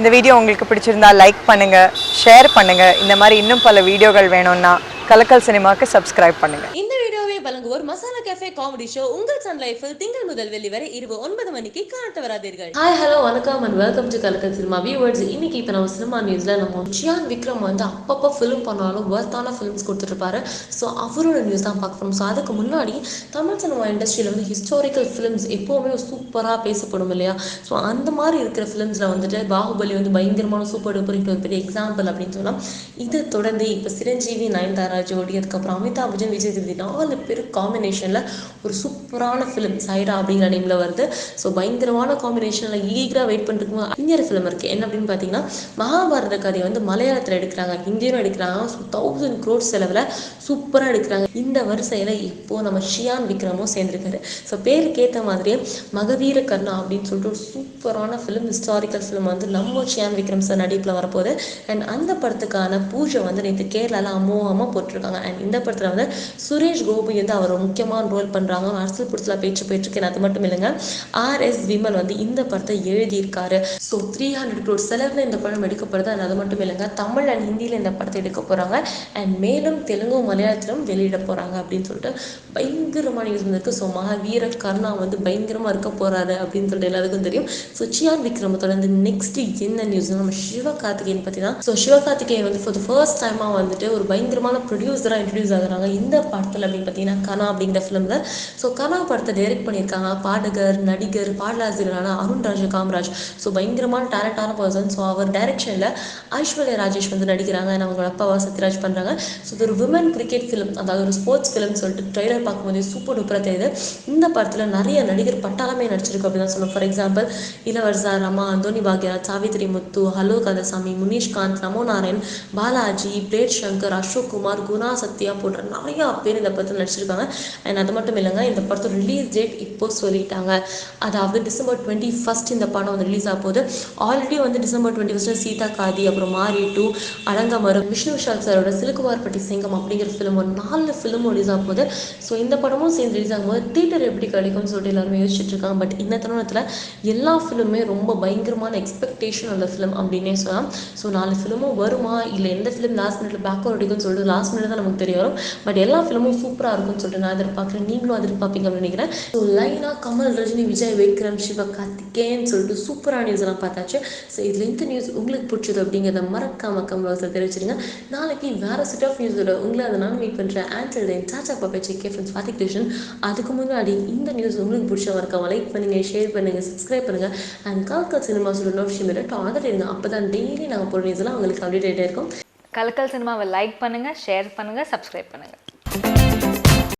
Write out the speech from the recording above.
இந்த வீடியோ உங்களுக்கு பிடிச்சிருந்தா லைக் பண்ணுங்க ஷேர் பண்ணுங்க. இந்த மாதிரி இன்னும் பல வீடியோகள் வேணும்னா கலக்கல் சினிமாக்கு சப்ஸ்கிரைப் பண்ணுங்க. இந்த வழங்குவோர் மசாலா கேஃபே காமெடி ஷோ உங்கள் சன் லைஃபில் திங்கள் முதல் வெளி வரை இரவு ஒன்பது மணிக்கு காண வராதீர்கள். ஹாய் ஹலோ வணக்கம் and welcome to Kalakkal cinema viewers இன்னைக்கு இப்போ நம்ம சினிமா நியூஸ்ல நம்ம ஜியான் விக்ரம் வந்து அப்பப்போ ஃபிலிம் பண்ணாலும் ஒர்த்தான ஃபிலிம்ஸ் கொடுத்துருப்பாரு ஸோ அவரோட நியூஸ் தான் பார்க்க போகிறோம் ஸோ அதுக்கு முன்னாடி தமிழ் சினிமா இண்டஸ்ட்ரியில் வந்து ஹிஸ்டாரிக்கல் ஃபிலிம்ஸ் எப்போவுமே சூப்பராக பேசப்படும் இல்லையா? ஸோ அந்த மாதிரி இருக்கிற ஃபிலிம்ஸில் வந்துட்டு பாகுபலி வந்து பயங்கரமான சூப்பர் டூப்பர் ஒரு பெரிய எக்ஸாம்பிள் அப்படின்னு சொல்லலாம். இது தொடர்ந்து இப்போ சிரஞ்சீவி நயன்தாரா ஜோடி அதுக்கப்புறம் அமிதாப் பச்சன் விஜய் சேதுபதி நாலு பேர் காம்பினேஷனில் ஒரு சூப்பரான ஃபிலிம் சைரா அப்படிங்கிற நேமில் வருது. ஸோ பயங்கரமான காம்பினேஷனில் ஈகராக வெயிட் பண்ணிட்டு இன்னொரு ஃபிலிம் இருக்குது என்ன அப்படின்னு பார்த்தீங்கன்னா மகாபாரத கதையை வந்து மலையாளத்தில் எடுக்கிறாங்க. ஹிந்தியிலும் எடுக்கிறாங்க. ஸோ தௌசண்ட் க்ரோட் செலவில் சூப்பராக எடுக்கிறாங்க. இந்த வரிசையில் இப்போது நம்ம ஷியான் விக்ரமும் சேர்ந்துருக்காரு. ஸோ பேருக்கு ஏற்ற மாதிரியே மகவீர கர்ணா அப்படின்னு சொல்லிட்டு ஒரு சூப்பரான ஃபிலிம் ஹிஸ்டாரிக்கல் ஃபிலிம் வந்து நம்ம ஷியான் விக்ரம் சார் நடிப்பில் வரப்போகுது. அண்ட் அந்த படத்துக்கான பூஜை வந்து நேற்று கேரளாவில் அமோகமாக போட்டிருக்காங்க. அண்ட் இந்த படத்தில் வந்து சுரேஷ் கோபி வந்து ஒரு முக்கியமான ரோல் பண்ணுறாங்க அரசியல் பிடிச்சல பேச்சு போயிட்டுருக்கேன் அது மட்டும் இல்லைங்க. ஆர் எஸ் விமல் வந்து இந்த படத்தை எழுதியிருக்காரு. ஸோ த்ரீ ஹண்ட்ரட் க்ரோட் செலவில் இந்த படம் எடுக்க போகிறது அது மட்டும் இல்லைங்க. தமிழ் அண்ட் ஹிந்தியில் இந்த படத்தை எடுக்க போகிறாங்க அண்ட் மேலும் தெலுங்கு மலையாளத்திலும் வெளியிட போகிறாங்க அப்படின்னு சொல்லிட்டு பயங்கரமான நியூஸ் வந்திருக்கு. ஸோ மகாவீர கர்ணா வந்து பயங்கரமாக இருக்க போகிறாரு அப்படின்னு சொல்லிட்டு எல்லாருக்கும் தெரியும். ஸோ சியான் விக்ரம தொடர்ந்து நெக்ஸ்ட் என்ன நியூஸ் நம்ம சிவகார்த்திகேயன் பற்றி தான். ஸோ சிவகார்த்திகேயன் வந்து ஃபார் த ஃபர்ஸ்ட் டைமாக வந்துட்டு ஒரு பயங்கரமான ப்ரொடியூசராக இன்ட்ரடியூஸ் ஆகுறாங்க. இந்த படத்தில் அப்படின்னு பார்த்தீங்கன்னா கனா அப்படிங்கிற ஃபிலிமில் ஸோ கனா படத்தை டைரக்ட் பண்ணியிருக்காங்க. பாடகர் நடிகர் பாடலாசிரியரான அருண் ராஜ காமராஜ். ஸோ பயங்கரமான டேலண்டான பர்சன் ஸோ அவர் டைரக்ஷனில் ஐஸ்வர்யா ராஜேஷ் வந்து நடிக்கிறாங்க. and அவங்களோட அப்பாவா சத்யராஜ் பண்ணுறாங்க ஸோ இது ஒரு விமன் கிரிக்கெட் ஃபிலிம் அதாவது ஒரு ஸ்போர்ட்ஸ் ஃபிலிம் சொல்லிட்டு ட்ரைலர் பார்க்கும்போது சூப்பர் டூப்பராக தெரியுது. இந்த படத்தில் நிறைய நடிகர் பட்டாளமே நடிச்சிருக்கு அப்படின்னு சொல்லணும். For example Ilavarasu Rama Anthony Bhagyaraj Savithri Muthu hello Kandasamy Munishkanth Namo Narayan Balaji பிரேட் Shankar Ashok Kumar Guna Sathya போன்ற நிறையா பேர் இந்த படத்தில் நடிச்சிருக்காங்க. அண்ட் அது மட்டும் இல்லைங்க இந்த படத்தோட ரிலீஸ் டேட் இப்போ சொல்லிட்டாங்க. அதாவது டிசம்பர் டுவெண்ட்டி ஃபஸ்ட் இந்த படம் வந்து ரிலீஸ் ஆக போகுது. ஆல்ரெடி வந்து December twenty first Seethakaathi அப்புறம் மாரி டூ அலங்கமரம் விஷ்ணு விஷால் சாரோட சிலுக்குவார்பட்டி சிங்கம் அப்படிங்கிற ஃபிலிம் ஒரு நாலு ஃபிலிமும் ரிலீஸ் ஆக போகுது. ஸோ இந்த படமும் சேர்ந்து ரிலீஸ் ஆகும்போது தியேட்டர் எப்படி கிடைக்கும்னு சொல்லிட்டு எல்லாருமே யோசிச்சுட்டு இருக்காங்க. பட் இந்த தருணத்தில் எல்லா ஃபிலிமுமே ரொம்ப பயங்கரமான எக்ஸ்பெக்டேஷன் உள்ள ஃபிலிம் அப்படின்னே சொல்லலாம். ஸோ நாலு ஃபிலிமும் வருமா? இல்லை எந்த ஃபிலிம் லாஸ்ட் மினிட்ல பேக்வர்ட் அடிக்கும்னு சொல்லிட்டு லாஸ்ட் மினிட் தான் நமக்கு தெரிய வரும். பட் எல்லா ஃபிலிமும் சூப்பராக இருக்கும்னு சொல்லிட்டு நான் எதிர்பார்க்குறேன் நீங்களும் எதிர்பார்ப்பீங்க அப்படின்னு நினைக்கிறேன். ஸோ லைனாக கமல் ரஜினி விஜய் விக்ரம் சிவகார்த்திகேயன் சொல்லிட்டு சூப்பரான நியூஸ் எல்லாம் பார்த்தாச்சு. ஸோ இதில் எந்த நியூஸ் உங்களுக்கு பிடிச்சது அப்படிங்கிறத மறக்காம கமலத்தில் தெரிவிச்சிருங்க. நாளைக்கு வேற செட் ஆஃப் நியூஸோட உங்களை அதை நான் மீட் பண்ணுறேன் ஆன்சர் தென் சாச்சா பாப்பா செக் ஃப்ரெண்ட்ஸ் ஃபாத்திக் கிருஷ்ணன் அதுக்கு முன்னாடி இந்த நியூஸ் உங்களுக்கு பிடிச்ச மறக்காம லைக் பண்ணுங்க ஷேர் பண்ணுங்க சப்ஸ்கிரைப் பண்ணுங்க. அண்ட் கால்கல் சினிமாஸோட நோட்டிஃபிகேஷன் மிரட் ஆர்டர் இருங்க. அப்போ தான் டெய்லி நாங்கள் போகிற நியூஸ்லாம் உங்களுக்கு அப்டேட் ஆகிட்டே இருக்கும். கலக்கல் சினிமாவை லைக் பண்ணுங்கள் ஷேர் பண்ணுங்கள் சப்ஸ்கிரைப் பண்ணுங்கள்